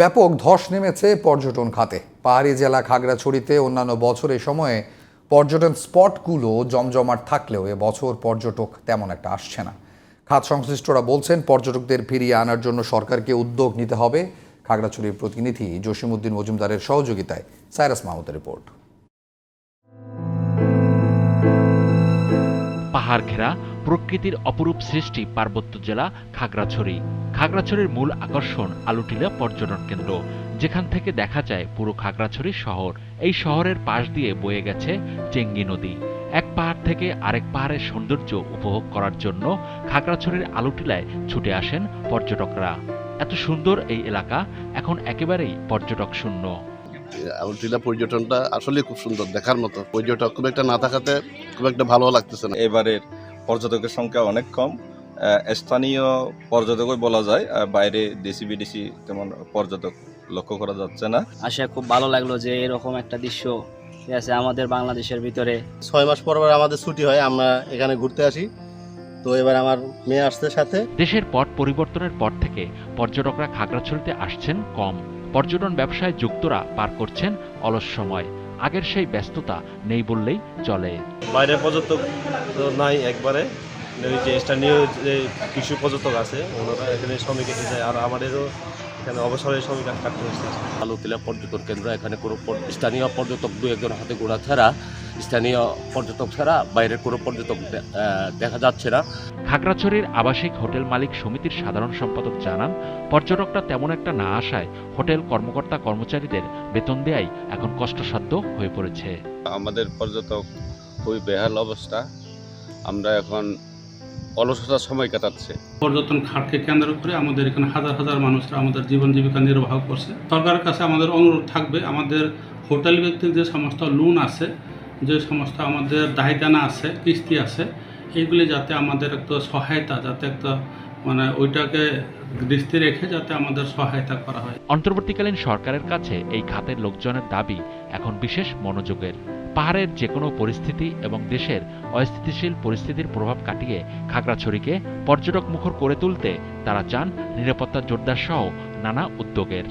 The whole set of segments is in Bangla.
ব্যাপক ধস নেমেছে পর্যটন খাতে। পাহাড়ি জেলা খাগড়াছড়িতে অন্যান্য বছরের সময়ে পর্যটন স্পটগুলো জমজমাট থাকলেও এ বছর পর্যটক তেমন একটা আসছে না। খাত সংশ্লিষ্টরা বলছেন, পর্যটকদের ফিরিয়ে আনার জন্য সরকারকে উদ্যোগ নিতে হবে। খাগড়াছড়ির প্রতিনিধি জসিমউদ্দিন মজুমদারের সহযোগিতায় সাইরাস মাহমুদের রিপোর্ট। পাহাড় ঘেরা প্রকৃতির অপরূপ সৃষ্টি পার্বত্য জেলা খাগড়াছড়ি। খাগড়াছড়ির মূল আকর্ষণ আলুটিলা পর্যটন কেন্দ্র যেখান থেকে দেখা যায় পুরো খাগড়াছড়ি শহর। এই শহরের পাশ দিয়ে বয়ে গেছে চেঙ্গি নদী। এক পাহাড় থেকে আরেক পাহাড়ের সৌন্দর্য উপভোগ করার জন্য খাগড়াছড়ির আলুটিলায় ছুটে আসেন পর্যটকরা। এত সুন্দর এই এলাকা এখন একেবারেই পর্যটক শূন্য। আউটিলা পর্যটনটা আসলে খুব সুন্দর দেখার মতো। পর্যটক খুব একটা না থাকাতে খুব একটা ভালো লাগতেছে না। এবারের পর্যটকের সংখ্যা অনেক কম। স্থানীয় পর্যটকই বলা যায় বাইরে দেশি বিদেশি তেমন পর্যটক লক্ষ্য করা যাচ্ছে না। আসে খুব ভালো লাগল যে এরকম একটা দৃশ্য ঠিক আছে আমাদের বাংলাদেশের ভিতরে। ছয় মাস পর পর আমাদের ছুটি হয় আমরা এখানে ঘুরতে আসি। তো এবার আমার মেয়ে আসতে সাথে। দেশের পট পরিবর্তনের পর থেকে পর্যটকরা খাগড়াছড়িতে আসছেন কম। পর্যটন ব্যবসায় যুক্তরা পার করছেন অলস সময়। আগের সেই ব্যস্ততা নেই বললেই চলে। বাইরের পর্যটক তো নাই একবারে। ওই যে স্থানীয় যে কৃষি পর্যটক আছে ওনারা এখানে শ্রমিক এসে যায় আর আমাদেরও এখানে অবসরের শ্রমিক কাটতে হচ্ছে। আলুতিলা পর্যটন কেন্দ্র এখানে কোনো স্থানীয় পর্যটক দু একজন হাতে গোড়া ছাড়া স্থানীয় পর্যটক ছাড়া বাইরের কোনো পর্যটক দেখা যাচ্ছে না। খাগড়াছড়ির আবাসিক হোটেল মালিক সমিতির সাধারণ সম্পাদক জানান পর্যটকরা তেমন একটা না আসায় হোটেল কর্মকর্তা কর্মচারীদের বেতন দেয়াই এখন কষ্টসাধ্য হয়ে পড়েছে। আমাদের পর্যটক খুবই বেহাল অবস্থা। আমরা এখন অলসতার সময় কাটাচ্ছে। পর্যটন খাতকে কেন্দ্র করে আমাদের এখানে হাজার হাজার মানুষরা আমাদের জীবন জীবিকা নির্বাহ করছে। সরকারের কাছে আমাদের অনুরোধ থাকবে আমাদের হোটেল ভিত্তিক যে সমস্ত লোন আছে যে সমস্ত আমাদের দায়িদানা আছে কিস্তি আছে এইগুলি যাতে আমাদের একটা সহায়তা যাতে একটা মানে ওইটাকে দৃষ্টি রেখে যাতে আমাদের সহায়তা করা হয়। অন্তর্বর্তীকালীন সরকারের কাছে এই খাতের লোকজনের দাবি এখন বিশেষ মনোযোগের। পাহাড়ের যে কোনো পরিস্থিতি এবং দেশের অস্থিতিশীল পরিস্থিতির প্রভাব কাটিয়ে খাগড়াছড়িকে পর্যটক মুখর করে তুলতে তারা চান নিরাপত্তা জোরদার সহ নানা উদ্যোগের।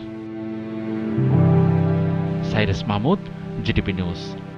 Sairus Mahmud GTP news.